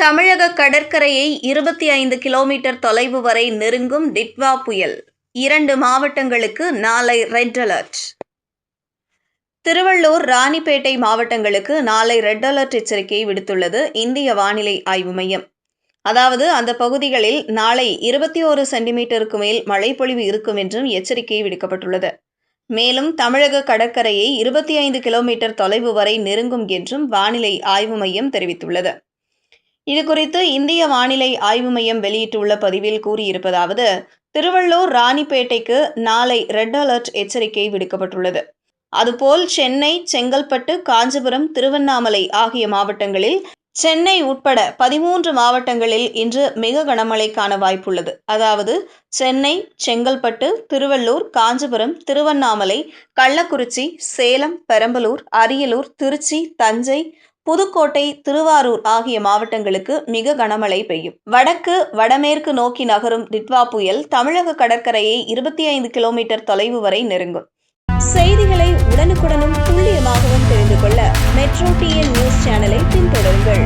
தமிழக கடற்கரையை இருபத்தி ஐந்து கிலோமீட்டர் தொலைவு வரை நெருங்கும் டிட்வா புயல். இரண்டு மாவட்டங்களுக்கு நாளை ரெட் அலர்ட். திருவள்ளூர் ராணிப்பேட்டை மாவட்டங்களுக்கு நாளை ரெட் அலர்ட் எச்சரிக்கையை விடுத்துள்ளது இந்திய வானிலை ஆய்வு மையம். அதாவது அந்த பகுதிகளில் நாளை இருபத்தி ஓரு சென்டிமீட்டருக்கு மேல் மழைப்பொழிவு இருக்கும் என்றும் எச்சரிக்கை விடுக்கப்பட்டுள்ளது. மேலும் தமிழக கடற்கரையை இருபத்தி ஐந்து கிலோமீட்டர் தொலைவு வரை நெருங்கும் என்றும் வானிலை ஆய்வு மையம் தெரிவித்துள்ளது. இதுகுறித்து இந்திய வானிலை ஆய்வு மையம் வெளியிட்டுள்ள பதிவில் கூறியிருப்பதாவது திருவள்ளூர் ராணிப்பேட்டைக்கு நாளை ரெட் அலர்ட் எச்சரிக்கை விடுக்கப்பட்டுள்ளது. அதுபோல் சென்னை செங்கல்பட்டு காஞ்சிபுரம் திருவண்ணாமலை ஆகிய மாவட்டங்களில் சென்னை உட்பட பதிமூன்று மாவட்டங்களில் இன்று மிக கனமழைக்கான வாய்ப்புள்ளது. அதாவது சென்னை செங்கல்பட்டு திருவள்ளூர் காஞ்சிபுரம் திருவண்ணாமலை கள்ளக்குறிச்சி சேலம் பெரம்பலூர் அரியலூர் திருச்சி தஞ்சை புதுக்கோட்டை திருவாரூர் ஆகிய மாவட்டங்களுக்கு மிக கனமழை பெய்யும். வடக்கு வடமேற்கு நோக்கி நகரும் டிட்வா புயல் தமிழக கடற்கரையை இருபத்தி ஐந்து கிலோமீட்டர் தொலைவு வரை நெருங்கும். செய்திகளை உடனுக்குடனும் துல்லியமாகவும் தெரிந்து கொள்ள மெட்ரோ டிஎன் நியூஸ் சேனலை பின்தொடருங்கள்.